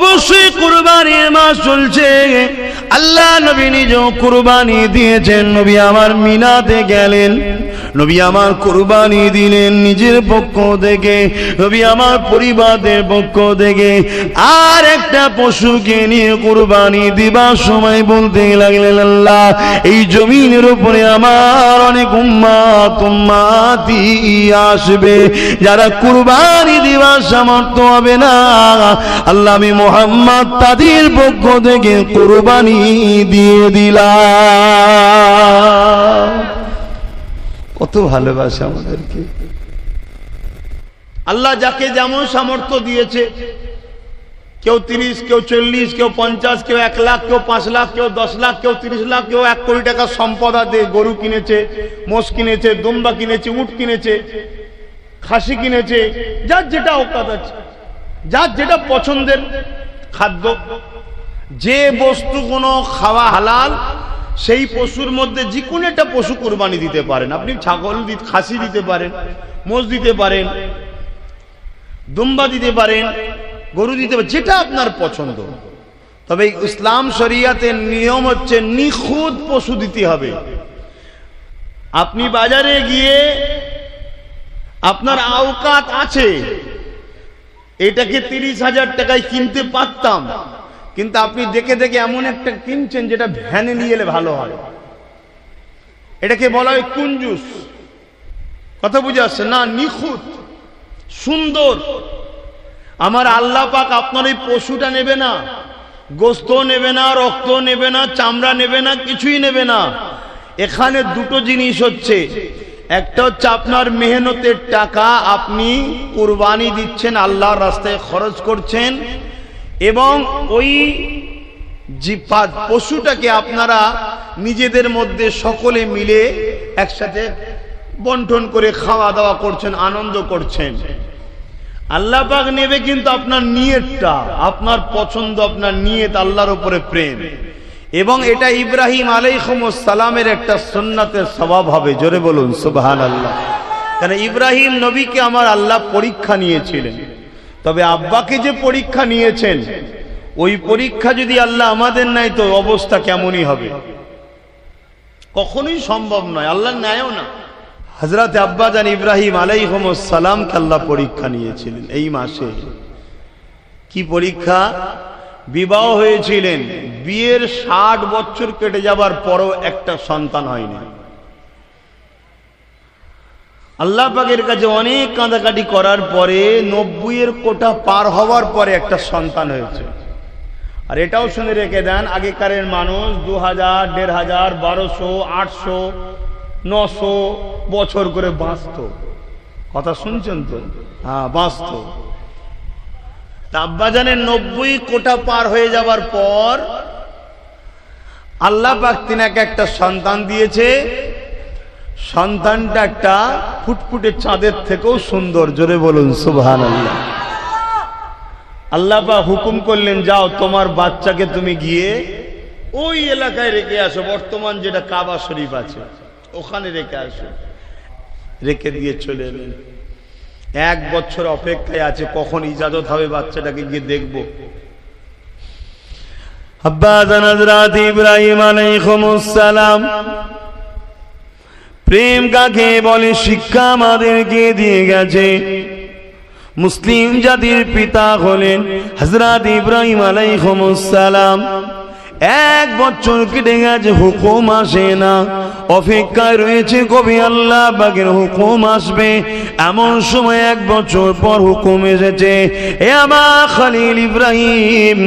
অবশ্যই কুরবানির মাস চলছে। আল্লাহ নবী নিজেও কুরবানি দিয়েছেন। নবী আমার মিনাতে গেলেন। নবী আমার কুরবানি দিলেন নিজের পক্ষ থেকে। নবী আমার পরিবারের পক্ষ থেকে। আর একটা পশুকে নিয়ে কুরবানি দিবার সময় বলতে লাগলেন আল্লাহ, এই জমিনের উপরে আমার অনেক উম্মাত উম্মাতি আসবে। যারা কুরবানি দিবার সামর্থ্য হবে না, আল্লাহ আমি মোহাম্মদ তাদের পক্ষ থেকে কুরবানি দিয়ে দিলাম। কত ভালোবাসে আমাদেরকে। আল্লাহ যাকে যেমন সামর্থ্য দিয়েছে, কেউ তিরিশ, কেউ চল্লিশ, কেউ পঞ্চাশ, কেউ এক লাখ, কেউ পাঁচ লাখ, কেউ দশ লাখ, কেউ তিরিশ লাখ, কেউ এক কোটি টাকা সম্পদ আছে, গরু কিনেছে, মোষ কিনেছে, দুম্বা কিনেছে, উট কিনেছে, খাসি কিনেছে, যার যেটা অকাত আছে, যার যেটা পছন্দের খাদ্য, যে বস্তু কোনো খাওয়া হালাল সেই পশুর মধ্যে যে কোনো একটা পশু কোরবানি দিতে পারেন। আপনি ছাগল খাসি দিতে পারেন, মোষ দিতে পারেন, দুম্বা দিতে পারেন, গরু দিতে পারেন, যেটা আপনার পছন্দ। তবে ইসলাম শরিয়াতের নিয়ম হচ্ছে নিখুঁত পশু দিতে হবে। আপনি বাজারে গিয়ে আপনার আওকাত আছে। এটাকে তিরিশ হাজার টাকায় কিনতে পারতাম। কিন্তু আপনি দেখে দেখে এমন একটা কিনছেন যেটা ভ্যানে নিয়ে এলে ভালো হয় এটাকে বলা হয় কুঞ্জুস কথা বুঝে আসছে? না, নিখুঁত, সুন্দর। আমার আল্লাহ পাক আপনার এই পশুটা নেবে না গোস্ত নেবে না রক্ত নেবে না, চামড়া নেবে না, কিছুই নেবে না। এখানে দুটো জিনিস হচ্ছে। একটা হচ্ছে আপনার মেহনতের টাকা আপনি কুরবানি দিচ্ছেন, আল্লাহর রাস্তায় খরচ করছেন। এবং ওই পশুটাকে আপনারা নিজেদের মধ্যে সকলে মিলে একসাথে বন্টন করে খাওয়া দাওয়া করছেন, আনন্দ করছেন। আল্লাহ পাক নেবে কিন্তু আপনার নিয়তটা আপনার পছন্দ, আপনার নিয়ত আল্লাহর উপরে প্রেম। এবং এটা ইব্রাহিম সালামের একটা সুন্নাতের স্বভাব হবে, জোরে বলুন সুবহান আল্লাহ কারণ ইব্রাহিম নবীকে আমার আল্লাহ পরীক্ষা নিয়েছিলেন। তবে আব্বাকে যে পরীক্ষা নিয়েছেন, ওই পরীক্ষা যদি আল্লাহ আমাদের নাই তো অবস্থা কেমনই হবে? কখনোই সম্ভব নয়, আল্লাহ ন্যায়ও না। হজরত আব্বাজান ইব্রাহিম সালামকে আল্লাহ পরীক্ষা নিয়েছিলেন এই মাসে। কি পরীক্ষা? বিবাহ হয়েছিলেন, বিয়ের ষাট বছর কেটে যাবার পরও একটা সন্তান হয়নি। আল্লাহ পাকের কাছে অনেক কাঁদাকাটি করার পরে নব্বইয়ের কোটা পার হওয়ার পরে একটা সন্তান হয়েছে। আর এটাও শুনে রেখে দেন, আগেকারের মানুষ দু হাজার দেড় হাজার বারোশো, আটশো, নশো বছর করে বাঁচত। কথা শুনছেন তো? হ্যাঁ বাঁচত। তা আব্বাজানের নব্বই কোটা পার হয়ে যাবার পর আল্লাহ পাক তিনাকে একটা সন্তান দিয়েছে। সন্তানটা একটা ফুটফুটে চাঁদের থেকেও সুন্দর। জোরে বলুন সুবহান আল্লাহ পাক হুকুম করলেন, যাও, তোমার বাচ্চাকে তুমি গিয়ে ওই এলাকায় রেখে আসো। বর্তমান যেটা কাবা শরীফ আছে, ওখানে রেখে আসো। রেখে দিয়ে চলে এলেন। এক বছর অপেক্ষায় আছে, কখন ইজাজত হবে বাচ্চাটাকে গিয়ে দেখব। আব্বা হযরত ইব্রাহিম আলাইহিস সালাম প্রেম কাকে বলে? শিক্ষা আমাদেরকে দিয়ে গেছে। মুসলিম জাতির পিতা হলেন হজরত ইব্রাহিম আলাইহিস সালাম। এক বছর কেটে গেছে, হুকুম আসে না। অপেক্ষায় রয়েছে কবি আল্লাহ বাগের হুকুম আসবে। এমন সময় এক বছর পর হুকুম এসেছে, এ আমার খালিল ইব্রাহিম,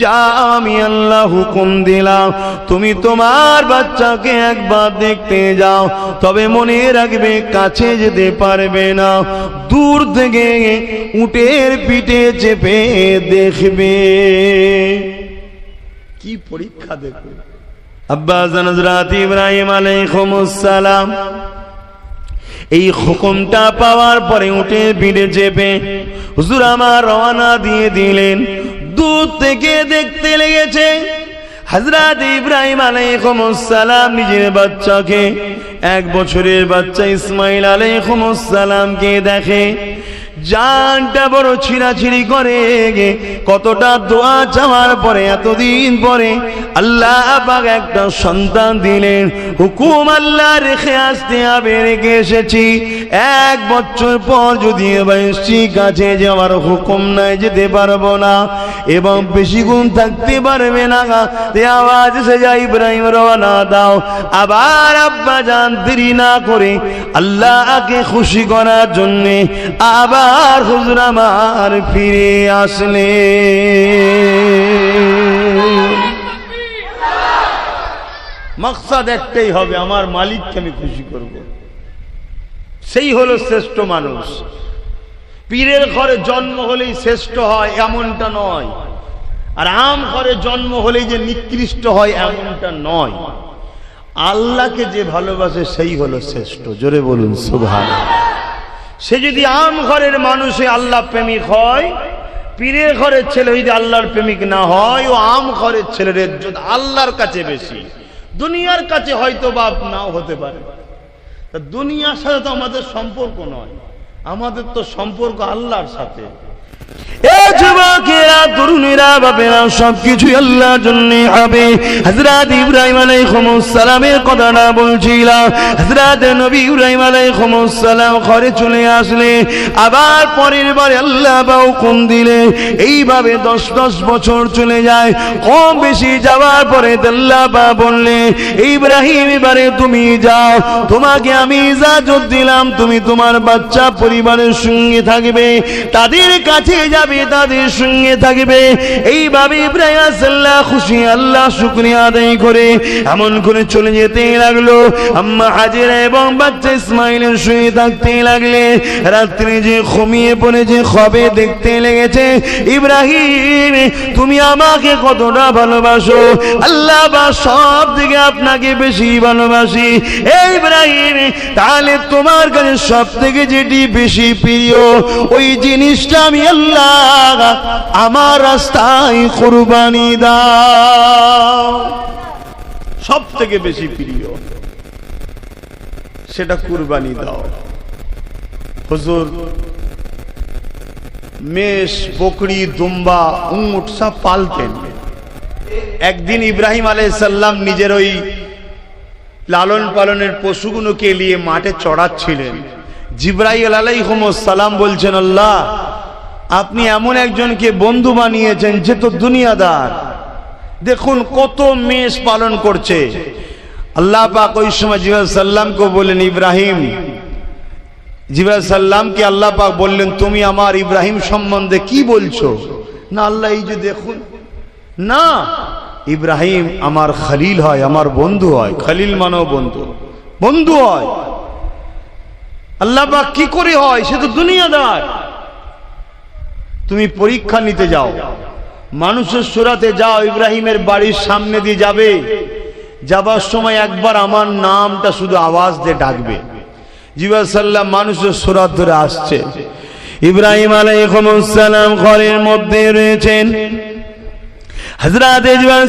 যা আমি আল্লাহ হুকুম দিলাম। তুমি তোমার বাচ্চাকে একবার দেখতে যাও, তবে মনে রাখবে কাছে যেতে পারবে না। দূর থেকে উটের পিঠে চেপে দেখবে। কি পরীক্ষা দেখবে আব্বাস ইব্রাহিম আলাইহিস এই হুকুমটা পাওয়ার পরে উঠে ভিড়ে চেপে হুজুর আমার রওনা দিয়ে দিলেন। দূর থেকে দেখতে লেগেছে হজরত ইব্রাহিম আলাইহিসসালাম নিজের বাচ্চাকে, এক বছরের বাচ্চা ইসমাইল আলাইহিসসালামকে দেখে জানটা বড় ছিঁড়াছিড়ি করে কতটা দোয়া চাওয়ার পরে, এতদিন পরে আল্লাহ পাক একটা সন্তান দিলেন। হুকুম আল্লাহ রেখে আসতে হবে, রেখে এসেছি। এক বছর পর যদি এবার কাছে যাওয়ার হুকুম নাই, যেতে পারব না। এবং বেশি গুণ থাকতে পারবে না। তে আওয়াজ এসে যায়, ইব্রাহিম রওনা দাও। আবার আব্বা জান দেরি না করে আল্লাহকে খুশি করার জন্যে আবার হুজুর আমার ফিরে আসলে। মকসাদ একটাই হবে, আমার মালিককে আমি খুশি করব। সেই হলো শ্রেষ্ঠ মানুষ। পীরের ঘরে জন্ম হলেই শ্রেষ্ঠ হয়, এমনটা নয়। আর আম ঘরে জন্ম হলেই যে নিকৃষ্ট হয়, এমনটা নয়। আল্লাহকে যে ভালোবাসে, সেই হলো শ্রেষ্ঠ। জোরে বলুন সুভান সে যদি আম ঘরের মানুষে আল্লাহ প্রেমিক হয়, পীরের ঘরের ছেলে যদি আল্লাহর প্রেমিক না হয়, ও আম ঘরের ছেলের আল্লাহর কাছে বেশি। দুনিয়ার কাছে হয়তো বাপ নাও হতে পারে। তা দুনিয়ার সাথে তো আমাদের সম্পর্ক নয়। আমাদের তো সম্পর্ক আল্লাহর সাথে। আবার পরের আল্লাহ দিলে, এইভাবে দশ দশ বছর চলে যায়। কম বেশি যাওয়ার পরে আল্লাহ বা বললে, ইব্রাহিম, এবারে তুমি যাও, তোমাকে আমি ইজাজত দিলাম, তুমি তোমার বাচ্চা পরিবারের সঙ্গে থাকবে, তাদের কাছে যাবে তাদের সঙ্গে থাকবে। এইভাবে ইব্রাহিম খুশি, আল্লাহ শুক্রিয়া আদায় করে এমন করে চলে যেতে লাগল। আম্মা হাজিরা এবং বাচ্চা ইসমাইলের সঙ্গে থাকতে লাগলে যে খবে দেখতে লেগেছে, ইব্রাহিম, তুমি আমাকে কতটা ভালোবাসো? আল্লাহ বা সব দিকে আপনাকে বেশি ভালোবাসি। এই ইব্রাহিম, তাহলে তোমার কাছে সব থেকে যেটি বেশি প্রিয়, ওই জিনিসটা আমি আল্লাহ আমার রাস্তায় কোরবানি দাও। সব থেকে বেশি প্রিয়, সেটা কুরবানি দাও। হুজুর, মেষ, বকরি, দুম্বা, উঁট সব পালতেন। একদিন ইব্রাহিম আলাইসাল্লাম নিজের ওই লালন পালনের পশুগুলোকে নিয়ে মাঠে চড়াচ্ছিলেন। জিব্রাইল আলাইহমসালাম বলছেন, আল্লাহ আপনি এমন একজনকে বন্ধু বানিয়েছেন যে তো দুনিয়াদার। দেখুন কত মেষ পালন করছে। আল্লাহ পাক ওই সময় জিবাল সাল্লামকে বললেন, ইব্রাহিম জিবাল সাল্লামকে আল্লাহ পাক বললেন, তুমি আমার ইব্রাহিম সম্বন্ধে কি বলছো? না, আল্লাহ, এই যে দেখুন। না, ইব্রাহিম আমার খালিল হয়, আমার বন্ধু হয়। খালিল মানব বন্ধু। বন্ধু হয়। আল্লাহ পাক কি করে হয়? সে তো দুনিয়াদার। তুমি পরীক্ষা নিতে যাও। মানুষের সুরাতে যাও, ইব্রাহিমের বাড়ির সামনে দিয়ে যাবে। যাবার সময় একবার আমার নামটা শুধু আওয়াজ দিয়ে ডাকবে। জিবা সাল্লাম মানুষের সুরাত ধরে আসছে। ইব্রাহিম আলাইহিসসালাম ঘরের মধ্যে রয়েছেন।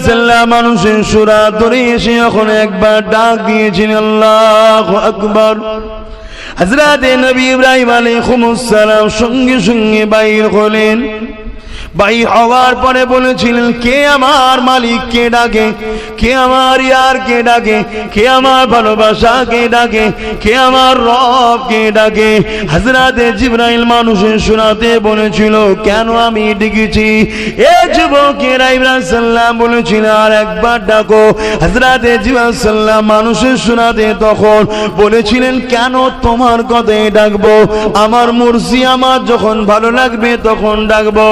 সাল্লাম মানুষের সুরা ধরে এসে যখন একবার ডাক দিয়েছেন, আল্লাহ আকবার। হযরত নবী ইব্রাহিম আলাইহিসসালাম সঙ্গে সঙ্গে বাইর হলেন বাইর হওয়ার পরে বলেছিলেন, কে আমার মালিক? কে ডাকে? কে আমার ইয়ার? কে ডাকে? কে আমার ভালোবাসা? কে ডাকে? কে আমার রব? কে ডাকে? হাজরাতে জিব্রাইল মানুষের শোনাতে বলেছিল, কেন আমি ডেকেছি? এ যুবকেরা ইব্রাহিম সাল্লাম বলেছিল, আর একবার ডাকো। হাজরাতে জিব্রাইল সাল্লাম মানুষের শোনাতে তখন বলেছিলেন, কেন তোমার কথাই ডাকবো? আমার মুরসি আমার যখন ভালো লাগবে তখন ডাকবো।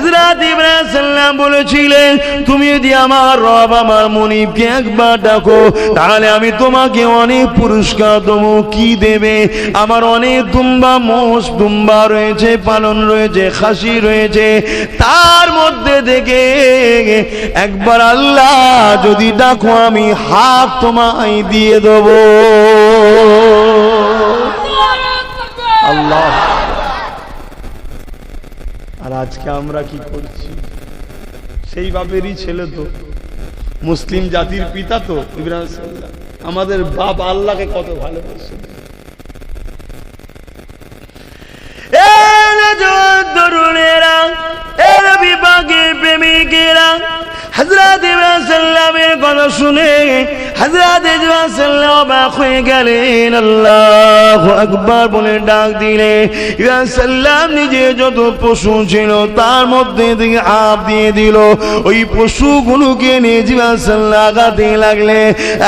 হজরত ইব্রাহিম সাল্লাম বলেছিলেন তুমি যদি আমার রব আমার মনিবকে একবার ডাকো তাহলে আমি তোমাকে অনেক পুরস্কার দেবো। কি দেবে? আমার অনেক দুম্বা মোষ দুম্বা রয়েছে পালন রয়েছে খাসি রয়েছে। তার মধ্যে থেকে একবার আল্লাহ যদি ডাকো আমি হাত তোমায় দিয়ে দেবো। আল্লাহ আর আজকে আমরা কি করছি? সেই বাপেরই ছেলে তো। মুসলিম জাতির পিতা তো আমাদের বাপ আল্লাহকে কত ভালোবাসে। তরুণেরা, এ নবী প্রেমিকেরা কথা শুনে হজরত ইব্রাহিম সাল্লাম অবাক হয়ে গেলেন আল্লাহ আকবার বলে ডাক দিলে। ইব্রাহিম সাল্লাম নিজে যত পশু ছিল, তার মধ্যে থেকে আপ দিয়ে দিল। ওই পশুগুলোকে নিয়ে জীবন সাল্লাহ আগাতে লাগলে।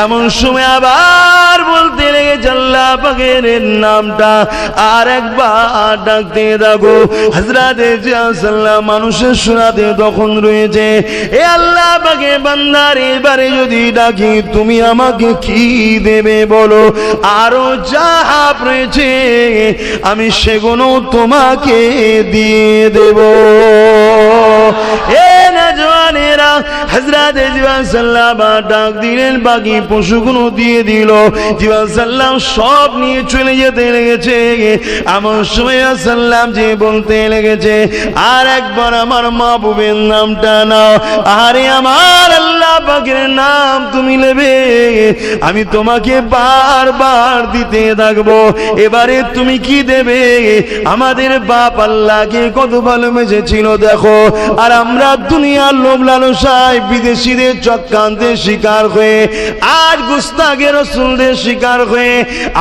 এমন সময় আবার বলতে লেগেছে, আল্লাহ পাকের নামটা আর একবার ডাকতে থাকো হজরতে সাল্লাহ মানুষের শোনাতে তখন রয়েছে, এ আল্লাহ পাকে বান্দার এবারে যদি ডাকি, তুমি আমাকে কি দেবে বলো? আরও যা রয়েছে আমি সেগুলো তোমাকে দিয়ে দেব। এ না হজরত জীবন ডাক দিলেন, বাকি পশুগুলো দিয়ে দিল। জীবন সাল্লাম সব নিয়ে চলে যেতে লেগেছে। এমন সময় সাল্লাম যে বলতে লেগেছে, আর একবার আমার নামটা নাও। আরে আমার আল্লাহ নাম তুমি নেবে। আমি তোমাকে বারবার দিতে থাকব। এবারে তুমি কি দেবে? আমাদের বাপ আল্লাহকে কত ভালোবেসেছিল, দেখো। আর আমরা দুনিয়ার লোভ লালসায় বিদেশিদের চক্রান্তের শিকার হয়ে আজ গুস্তাকে রসুলদের শিকার হয়ে,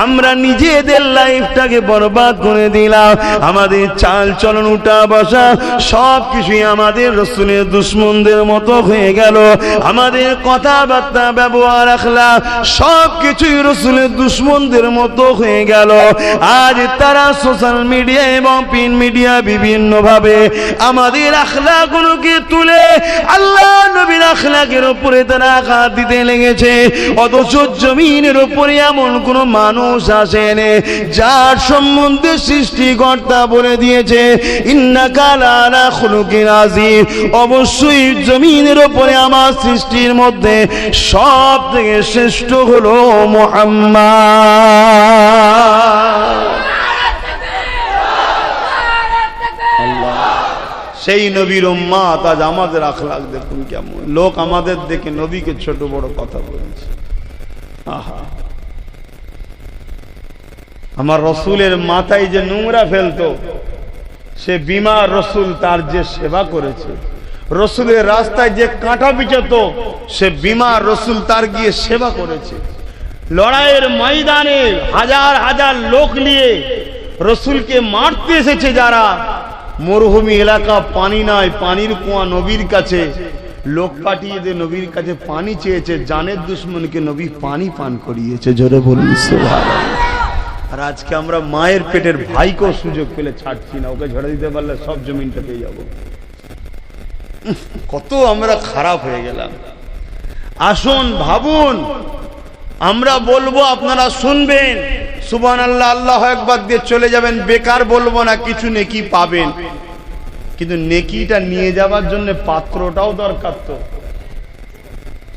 আমরা নিজেদের লাইফটাকে বরবাদ করে দিলাম। আমাদের চাল চলন, উঠা বসা সব কিছুই আমাদের রসুলের দুশ্মনদের মতো হয়ে গেল। আমাদের কথাবার্তা, ব্যবহার রাখলা সব কিছুই রসুলের দুশ্মনদের মতো হয়ে গেল। আজ তারা সোশ্যাল মিডিয়া এবং প্রিন্ট মিডিয়া বিভিন্ন ভাবে আমাদের আখলাগুলোকে তুলে আল্লাহ নবীর আখলাকের উপরে তারা আঘাত দিতে লেগেছে। অথচ জমিনের উপরে এমন কোন মানুষ আসেনে, যার সম্বন্ধে সৃষ্টিকর্তা বলে দিয়েছে অবশ্যই জমিনের উপরে আমার সৃষ্টির মধ্যে সব থেকে শ্রেষ্ঠ হলো মোহাম্মদ। সেই নবীর উম্মাত আজ আমাদের আখলাক দেখুন কেমন। লোক আমাদের দেখে নবীকে ছোট বড় কথা বলেছে। আহা। আমার রসুলের মাথায় যে নোংরা ফেলতো, সে বিমার রসুল তার যে সেবা করেছে, রসুলের রাস্তায় যে কাঁটা বিচত সে বিমার রসুল তার গিয়ে সেবা করেছে। লড়াইয়ের ময়দানে হাজার হাজার লোক নিয়ে রসুলকে মারতে এসেছে যারা মরুভূমি এলাকা, পানি নাই, পানির কুয়া নবীর কাছে। লোক পাঠিয়ে দিয়ে নবীর কাছে পানি চেয়েছে, জানের দুশ্মনকে নবী পানি পান করিয়েছে, জোরে বলুন আর আজকে আমরা মায়ের পেটের ভাইকেও সুযোগ পেলে ছাড়ছি না, ওকে ঝরে দিতে পারলে সব জমিনটা পেয়ে যাব। কত আমরা খারাপ হয়ে গেলাম। আসুন, ভাবুন। আমরা বলব আপনারা শুনবেন। সুবান আল্লাহ আল্লাহ একবার দিয়ে চলে যাবেন। বেকার বলব না, কিছু নেকি পাবেন। কিন্তু নেকিটা নিয়ে যাওয়ার জন্য পাত্রটাও দরকার তো।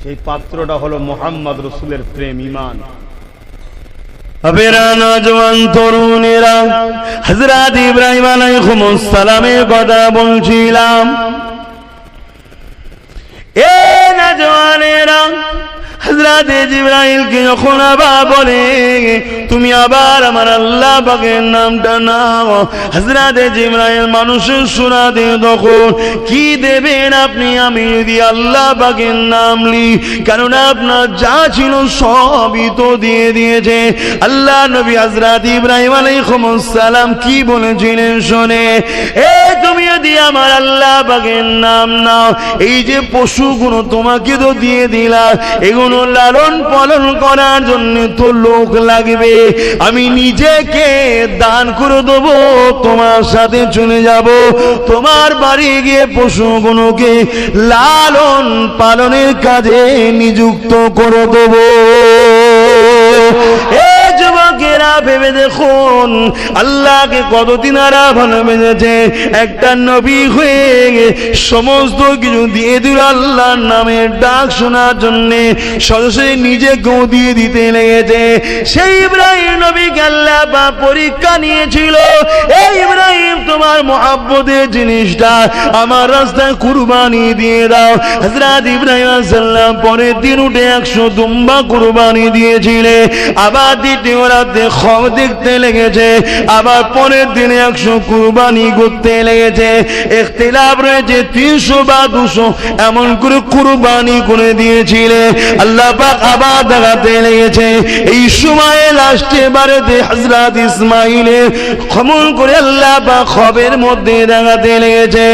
সেই পাত্রটা হলো মোহাম্মদ রসুলের প্রেম ইমান তরুণেরা হজরত ইব্রাহিম আলাইহিস সালামের কথা বলছিলাম এ নজওয়ানেরা যখন বলে, তুমি আবার আমার আল্লাহ পাকের নামটা নাও। জিব্রাইল মানুষের শোনাতে তখন, কি দেবেন আপনি? আমি যদি আল্লাহ পাকের নাম লি কেননা আপনার যা ছিল সবই তো দিয়ে দিয়েছে। আল্লাহ নবী হজরত ইব্রাহিম আলাইহিস সালাম কি বলেছিলেন শোনে, এ, তুমি যদি আমার আল্লাহ পাকের নাম নাও, এই যে পশুগুলো তোমাকে তো দিয়ে দিলাম, এগুলো লালন পালন করার জন্য তো লোক লাগবে। আমি নিজেকে দান করে দেবো, তোমার সাথে চলে যাব। তোমার বাড়ি গিয়ে পশুগুলোকে লালন পালনের কাজে নিযুক্ত করে দেবো। যুবকেরা ভেবে দেখুন, আল্লাহকে কতদিন আরা ভালোবেসেছে একটা নবী হয়ে সমস্ত কিছু দিয়ে দিল আল্লাহর নামের ডাক শোনার জন্যে। সরাসরি নিজেকেও দিয়ে দিতে লেগেছে। সেই ইব্রাহিম নবীকে আল্লাহ বা পরীক্ষা নিয়েছিল। এই ইব্রাহিম, তোমার মহাব্বতের জিনিসটা আমার রাস্তায় কুরবানি দিয়ে দাও। হজরত ইব্রাহিম সাল্লাম পরের দিন উঠে একশো দুম্বা কুরবানি দিয়েছিলে। আবার দ্বিতীয় রাতে খব দেখতে লেগেছে। আবার পরের দিনে একশো কুরবানি করতে লেগেছে। ইখতিলাফ রয়েছে তিনশো বা দুশো। এমন করে কুরবানি করে দিয়েছিলে। আল্লাহ পাক আবার দেখাতে লেগেছে। এই সময়ে লাস্টে বারেতে হজরত ইসমাইলের ক্ষমন করে আল্লাহ পাক খবের মধ্যে দেখাতে লেগেছে।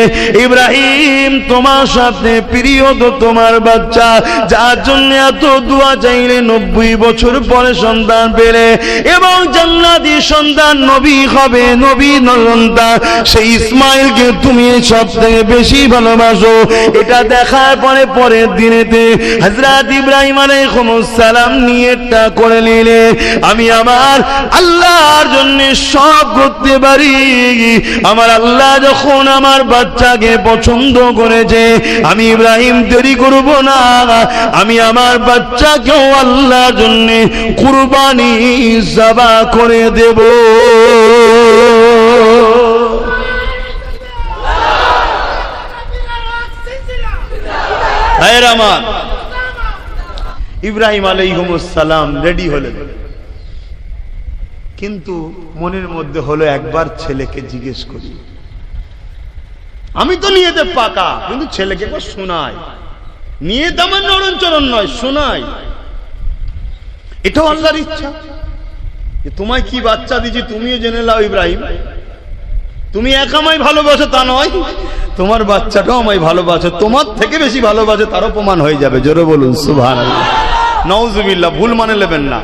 ইব্রাহিম, তোমার সাথে প্রিয় তো তোমার বাচ্চা। যার জন্য এত দোয়া চাইলে নব্বই বছর পরে সন্তান পেলে। এবং জান্নাতি সন্তান নবী হবে নবী সন্তান সেই ইসমাইলকে তুমি বেশি ভালোবাসো। এটা দেখার পরে পরের দিনেতে হজরত ইব্রাহিম সালাম করে নিলে, আমি আমার আল্লাহর জন্য সব করতে পারি। আমার আল্লাহ যখন আমার বাচ্চাকে পছন্দ করেছে, আমি ইব্রাহিম দেরি করব না। আমি আমার বাচ্চাকেও আল্লাহর জন্য কুরবানি জবা করে দেব। আমার, ইব্রাহিম সালাম রেডি হলেন। কিন্তু মনের মধ্যে হলো একবার ছেলেকে জিজ্ঞেস করি, আমি তো নিয়েতে পাকা, কিন্তু ছেলেকে একবার শোনাই। নিয়ে তো আমার নরণ চরণ নয়, শোনাই। এটাও আল্লাহর ইচ্ছা। যে তোমায় কি বাচ্চা দিচ্ছি তুমিও জেনে লাও, ইব্রাহিম। তুমি একা আমায় ভালোবাসো তা নয়। তোমার বাচ্চাটাও আমায় ভালোবাসো। তোমার থেকে বেশি ভালোবাসে তারও প্রমাণ হয়ে যাবে। জোরে বলুন সুভান নওজুবিল্লাহ ভুল মানে নেবেন না।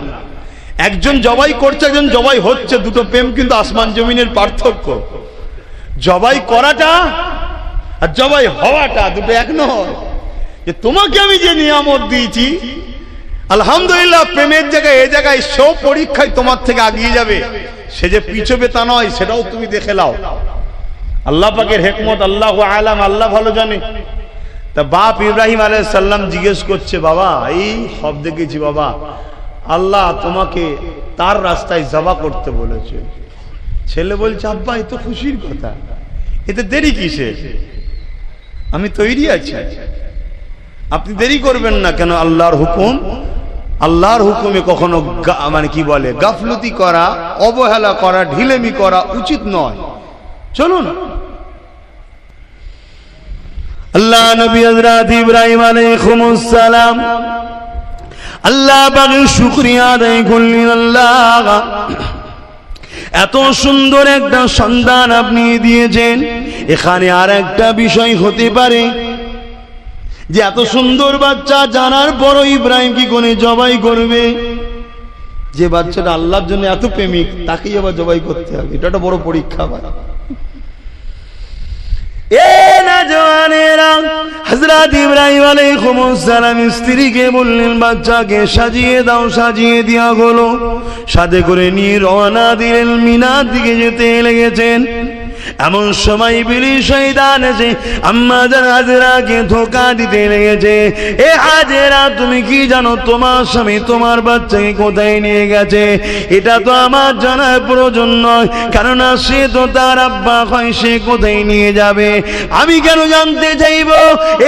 একজন জবাই করছে, একজন জবাই হচ্ছে। দুটো প্রেম কিন্তু আসমান জমিনের পার্থক্য। জবাই করাটা আর জবাই হওয়াটা দুটো এক নয়। যে তোমাকে আমি যে নিয়ামত দিয়েছি আলহামদুলিল্লাহ, প্রেমের জায়গায় এ জায়গায় সব পরীক্ষায় তোমার থেকে আগিয়ে যাবে। সে যে পিছবে তা নয়, সেটাও তুমি দেখে লাও আল্লাহ পাকের হেকমত, আল্লাহ আলাম, আল্লাহ ভালো জানে। তা বাপ ইব্রাহিম আলাইহিস সাল্লাম জিজ্ঞেস করছে, বাবা, এই সব দেখেছি বাবা। আল্লাহ তোমাকে তার রাস্তায় জবা করতে বলেছে। ছেলে বলছে, আব্বা, এ তো খুশির কথা। এতে দেরি কিসে আমি তৈরি আছি। আপনি দেরি করবেন না কেন? আল্লাহর হুকুম, আল্লাহর হুকুমে কখনো মানে কি বলে, গাফলতি করা, অবহেলা করা, ঢিলেমি করা উচিত নয়। চলুন। আল্লাহ নবী হযরত ইব্রাহিম আলাইহিস সালাম আল্লাহ পাকের শুকরিয়া আদায় করলেন আল্লাহ। এত সুন্দর একটা সন্তান আপনি দিয়েছেন। এখানে আর একটা বিষয় হতে পারে। যে এত সুন্দর বাচ্চা, জানার পরও ইব্রাহিম কি কোনে জবাই করবে? যে বাচ্চাটা আল্লাহর জন্য এত প্রেমিক, তাকেই আবার জবাই করতে হবে। এটা একটা বড় পরীক্ষা ভাই। দিয়া হলো সাথে করে নিয়ে রওনা দিলেন, মিনার দিকে যেতে লেগেছেন। এমন সময় বিলি শৈদান এসে আম্মা যান হাজেরাকে ধোকা দিতে লেগেছে। এ হাজেরা, তুমি কি জানো তোমার স্বামী তোমার বাচ্চাকে কোথায় নিয়ে গেছে? এটা তো আমার জানার প্রয়োজন নয়, কেননা সে তো তার আব্বা হয়, সে কোথায় নিয়ে যাবে? আমি কেন জানতে চাইব?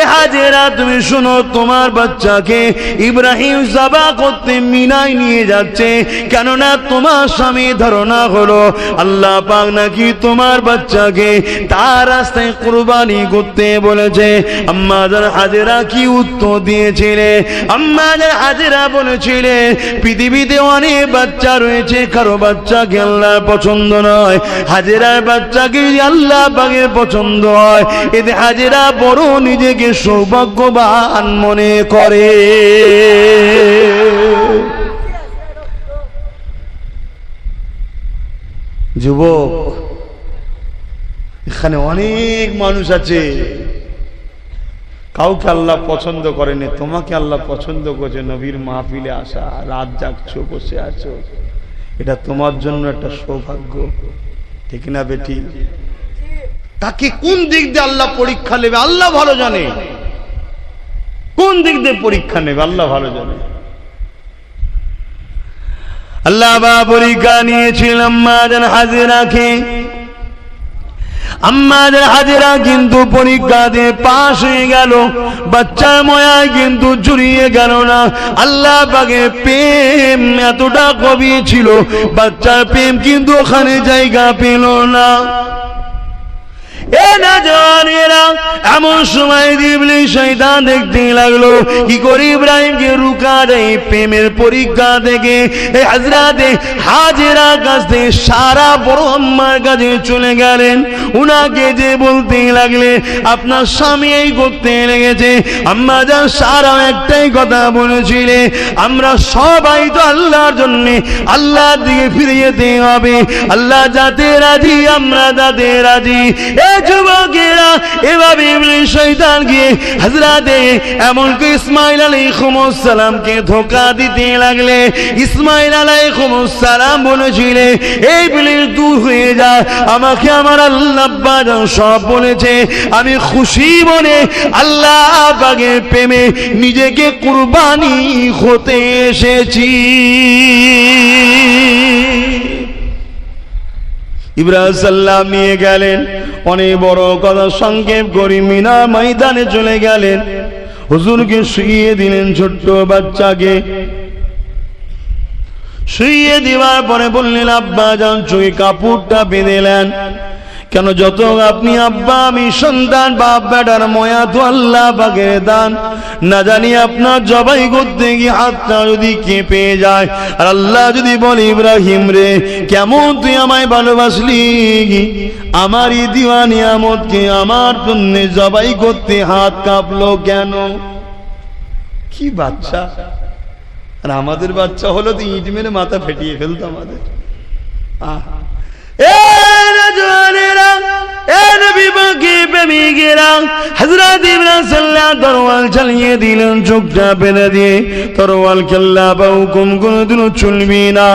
এ হাজেরা, তুমি শোনো তোমার বাচ্চাকে ইব্রাহিম সাবা করতে মিনায় নিয়ে যাচ্ছে, কেননা তোমার স্বামী ধারণা হলো, আল্লাহ পাক নাকি তোমার বাচ্চাকে তার রাস্তায় কুরবানি করতে বলেছে। আম্মাজান হাজেরা কি উত্তর দিয়েছিলে? আম্মাজান হাজেরা বলেছিলে, পৃথিবীতে অনেক বাচ্চা রয়েছে, কারও বাচ্চাকে আল্লাহ পছন্দ নয়। হাজেরার বাচ্চাকে আল্লাহ পাকের পছন্দ হয়, এতে হাজেরা বড় নিজেকে সৌভাগ্যবান মনে করে। যুবক এখানে অনেক মানুষ আছে। কাউকে আল্লাহ পছন্দ করেনি, তোমাকে আল্লাহ পছন্দ করছে, নবীর মাহফিলে আসা, রাত জাগছো, বসে আছো। এটা তোমার জন্য একটা সৌভাগ্য। ঠিক না বেটি? তাকে কোন দিক দিয়ে আল্লাহ পরীক্ষা নেবে, আল্লাহ ভালো জানে। কোন দিক দিয়ে পরীক্ষা নেবে, আল্লাহ ভালো জানে। আল্লাহ বা পরীক্ষা নিয়েছিলেন আম্মাজান হাজিরাকে আম্মাদের হাজিরা কিন্তু পরীক্ষা দিয়ে পাশ হয়ে গেল। বাচ্চার ময়া কিন্তু জুড়িয়ে গেল না। আল্লাহ বাগে প্রেম এতটা কবি ছিল, বাচ্চার প্রেম কিন্তু ওখানে জায়গা পেল না। এমন সময় দিবলি শয়তান দেখতে লাগল। কি করে ইব্রাহিমকে রুকা দেয় প্রেমের পরীক্ষা থেকে? এই হাজরাতে হাজেরা কাছ সারা বড় কাছে চলে গেলেন। উনাকে যে বলতে লাগলে, আপনার স্বামী এই করতে লেগেছে। আম্মা যা সারা একটাই কথা বলেছিলে। আমরা সবাই তো আল্লাহর জন্য আল্লাহর দিকে ফিরে যেতে হবে। আল্লাহ যাতে রাজি, আমরা যাতে রাজি। এ যুবকেরা, এভাবে এমনকি ইসমাইল সালামকে দিতে লাগলে, ইসমাইল সালাম বলেছিলে এই দূর হয়ে আমাকে আমার আল্লাহ সব বলেছে, আমি খুশি মনে আল্লাহ বাগের প্রেমে নিজেকে কুরবানি হতে এসেছি। ইব্রাহিম সাল্লাম নিয়ে গেলেন। অনেক বড় কথা সংক্ষেপ করি, মিনা ময়দানে চলে গেলেন। হুজুরকে শুয়ে দিলেন ছোট্ট বাচ্চাকে। শুয়ে দেওয়ার পরে বললেন, আব্বা যান চুই কাপড়টা বেঁধেলেন কেন যত আপনি আব্বা, আমি সন্তান, বাপ, বেটার ময়া, তো আল্লাহ বাগের দান। না জানি আপনার জবাই করতে গিয়ে হাতটা যদি কেঁপে যায়। আর আল্লাহ যদি বলে, ইব্রাহিম রে, কেমন তুই আমায় ভালোবাসলি আমার ই দিওয়া নিয়ামতকে আমার জন্য জবাই করতে হাত কাঁপলো কেন? কি বাচ্চা? আর আমাদের বাচ্চা হলো তো ইট মেরে মাথা ফেটিয়ে ফেলতো আমাদের। আহা। এ তরওয়াল চালিয়ে দিলেন, চোখটা দিয়ে। চলবি না।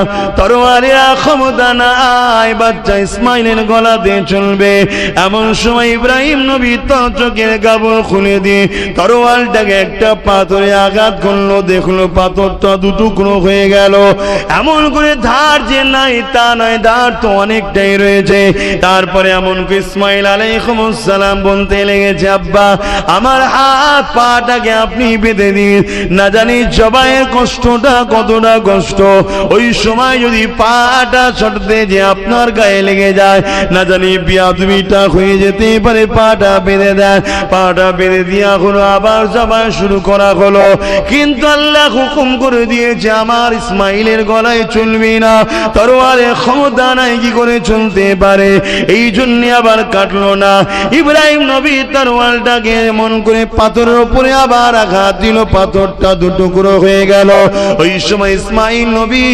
ক্ষমতা নাই, বাচ্চা ইসমাইলের চলবে। এমন সময় ইব্রাহিম নবী চোখের খুলে দিয়ে একটা পাথরে আঘাত করল। দেখল পাথরটা দুটুকরো হয়ে গেল। এমন করে ধার যে নাই তা নয়, ধার তো অনেকটাই রয়েছে। তারপরে এমন করে আলাইহিসসালাম বলতে লেগেছে, আব্বা, আমার হাত পাটাকে আপনি বেঁধে দিন। না জানি জবাইয়ের কষ্টটা কতটা কষ্ট। ওই সময় যদি পাটা ছটতে যে আপনার গায়ে লেগে যায়, না জানি বিয়াদুমিটা হয়ে যেতে পারে, পাটা বেঁধে দেন পাটা বেঁধে দিয়া হলো আবার জবাই শুরু করা হলো। কিন্তু আল্লাহ হুকুম করে দিয়েছে, আমার ইসমাইলের গলায় চলবে না তরোয়ারের ক্ষমতা নাই, কি করে চলতে পারে? এই জন্য আবার কাটলো না। ইব্রাহিম নবী তরোয়ালটাকে এমন করে পাথরের উপরে আবার আঘাত দিল, পাথরটা দুটুকরো হয়ে গেল। ওই সময় ইসমাইল নবী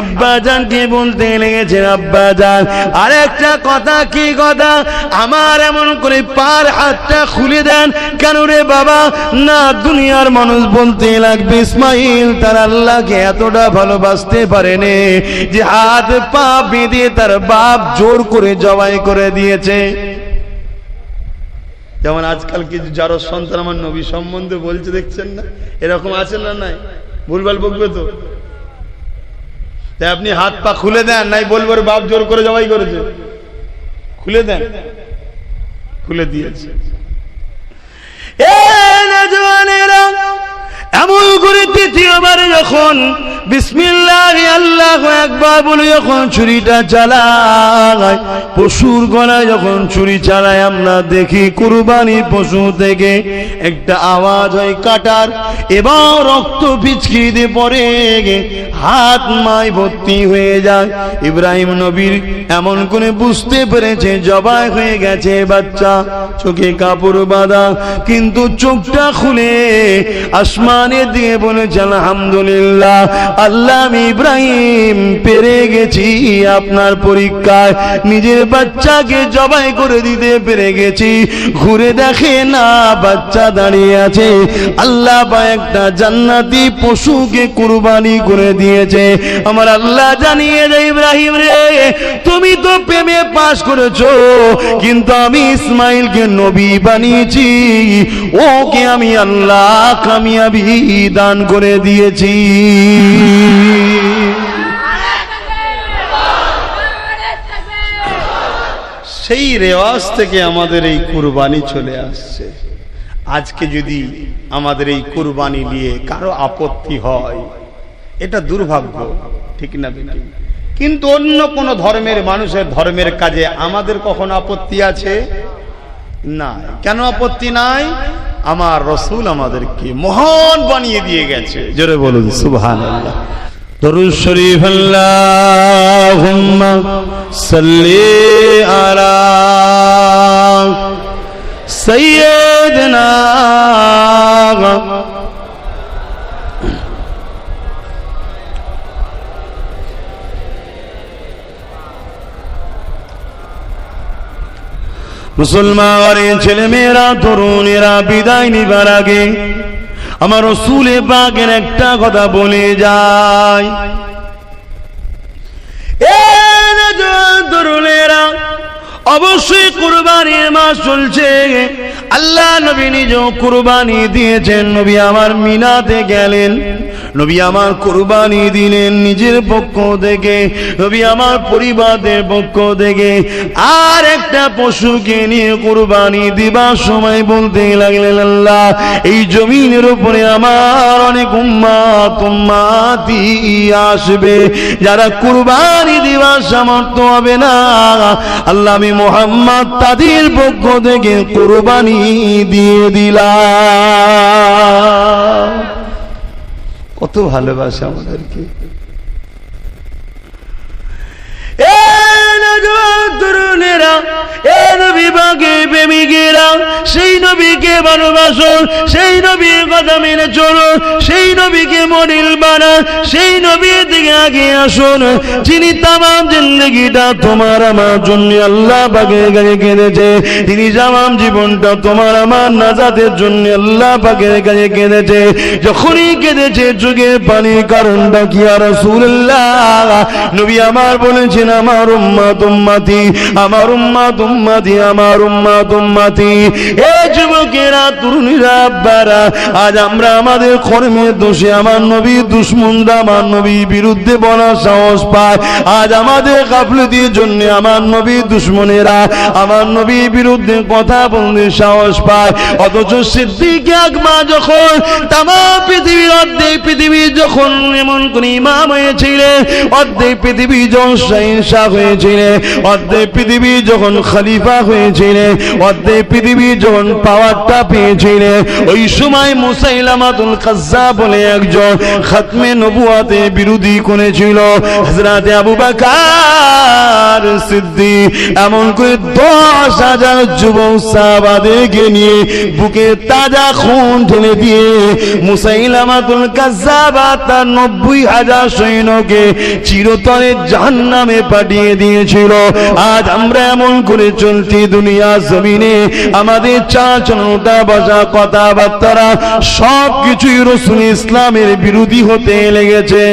আব্বা জানকে বলতে লেগেছে, আব্বা জান, আরেকটা কথা কি কথা আমার এমন করে পার হাতটা খুলে দেন কেন রে বাবা? না, দুনিয়ার মানুষ বলতে লাগবে, ইসমাইল তার আল্লাহকে এতটা ভালোবাসতে পারেনি যে হাত পা বেঁধে তার বাপ জোর করে জবাই করে দিয়েছে। যেমন আজকাল কিছু যারা সন্তান আমার নবী সম্বন্ধে বলছে, দেখছেন না? এরকম আছে না নাই? ভুলবাল বকবে তো? তাই আপনি হাত পা খুলে দেন, নাই বলব বাপ জোর করে জবাই করেছে। খুলে দেন। খুলে দিয়েছে। এ এমন করে তৃতীয়বার যখন বিসমিল্লাহ আল্লাহ একবার বলে যখন ছুরিটা চালায় পশুর গলায় যখন ছুরি চালায় আমরা দেখি কুরবানির পশু থেকে একটা আওয়াজ হয় কাটার এবং রক্ত পিচকিতে পড়ে হাত মায় ভর্তি হয়ে যায়। ইব্রাহিম নবীর এমন করে বুঝতে পেরেছে, জবাই হয়ে গেছে বাচ্চা, চোখে কাপড় বাঁধা, কিন্তু চোখটা খুলে আসমানের দিকে বলেছে, আলহামদুলিল্লাহ, আল্লাহ আমি ইব্রাহিম, পেরে গেছি আপনার পরীক্ষায়। নিজের বাচ্চাকে জবাই করে দিতে পেরে গেছি। ঘুরে দেখে না, বাচ্চা দাঁড়িয়ে আছে। আল্লাহ বা একটা জান্নাতি পশুকে কুরবানি করে দিয়েছে। আমার আল্লাহ জানিয়ে দেয়, ইব্রাহিম রে, তুমি তো প্রেমে পাশ করেছ, কিন্তু আমি ইসমাইলকে নবী বানিয়েছি। ওকে আমি আল্লাহ কামিয়াবি দান করে দিয়েছি। সেই রেওয়াজ থেকে আমাদের এই কুরবানি চলে আসছে। আজকে যদি আমাদের এই কুরবানি নিয়ে কারও আপত্তি হয়, এটা দুর্ভাগ্য, ঠিক না কিন্তু অন্য কোন ধর্মের মানুষের ধর্মের কাজে আমাদের কখন আপত্তি আছে? না কেন আপত্তি নাই? আমার রসুল আমাদেরকে মহান বানিয়ে দিয়ে গেছে। জোরে বলুন সুবহান আল্লাহ দরুদ শরীফ, আল্লাহুম্মা সাল্লি আলা সাইয়্যিদিনা মুসলমানের ছেলে মেয়েরা তরুণেরা বিদায় নিবার আগে আমার রসুলে বাগের একটা কথা বলে যায়। তরুণেরা, অবশ্যই কুরবানির মাস চলছে। আল্লাহ নবী নিজ কুরবানি দিয়েছেন, নবী আমার মিনাতে গেলেন। নবী আমার কুরবানি দিলেন নিজের পক্ষ থেকে। নবী আমার পরিবারের পক্ষ থেকে। আর একটা পশুকে নিয়ে কুরবানি দিবার সময় বলতে লাগলেন আল্লাহ, এই জমিনের উপরে আমার অনেক উম্মাত, উম্মাতি আসবে। যারা কুরবানি দিবার সামর্থ্য হবে না, আল্লাহ আমি মোহাম্মদ তাদের পক্ষ থেকে কুরবানি দিয়ে দিলাম। কত ভালোবাসে আমাদেরকে। এ নবী প্রেমিকেরা সেই নবীকে ভালোবাসো, সেই নবীর কথা মেনে চলো, সেই নবীকে মডেল বানান সেই নবীর দিকে আগে আসুন যিনি তামাম জিন্দগিটা তোমার আমার জন্য আল্লাহ পাকে গায়ে কেঁদেছে, তিনি জামাম জীবনটা তোমার আমার নাজাদের জন্য আল্লাহ পাকে গায়ে কেঁদেছে। যখনই কেঁদেছে যুগে পানি, কারণটা কি আর রাসূলুল্লাহ? নবী আমার বলেছেন, আমার উম্মাত উম্মাতি, আমার উম্মাত উম্মাতি, আমার উম্মাত উম্মাতি। এ যুবকেরা তরুণীরা, আব্বারা, আজ আমরা আমাদের কর্মের দোষে আমার নবী দুশ্মনরা, আমার নবী বিরুদ্ধে বলার সাহস পায়। আজ আমাদের গাফলতির জন্য আমার নবী দুশ্মনেরা আমার নবী বিরুদ্ধে কথা বলতে সাহস পায়। অথচ সিদ্দিক আকমা যখন তাম পৃথিবীর অর্ধেক পৃথিবী যখন এমন কোন ইমাম হয়েছিলেন, অর্ধেক পৃথিবী যখন শাহ হয়েছিলেন, অর্ধেক পৃথিবী যখন খলিফা হয়েছিলেন, অর্ধেক পৃথিবী যখন পাওয়ারটা পেয়েছিলেন ওই সময় মুসাইলামাতুল কাজ্জা বলে একজন খাতমে নবুয়াতে বিরোধী করেছিল। হযরতে আবু বকর সিদ্দিক এমন করে দশ হাজার যুবক সাহাবাদেরকে নিয়ে বুকে তাজা খুন ঢেলে দিয়ে মুসাইলামাতুল কাজ্জাবা তার নব্বই হাজার সৈন্যকে চিরতরে জাহান্নামে পাঠিয়ে দিয়েছিল। আজ আমরা এমন করে চলছি দুনিয়া জমিনে আমাদের চাচনটা বসা কথাবার্তারা সব কিছুই রসুল ইসলামের বিরোধী হতে লেগেছে।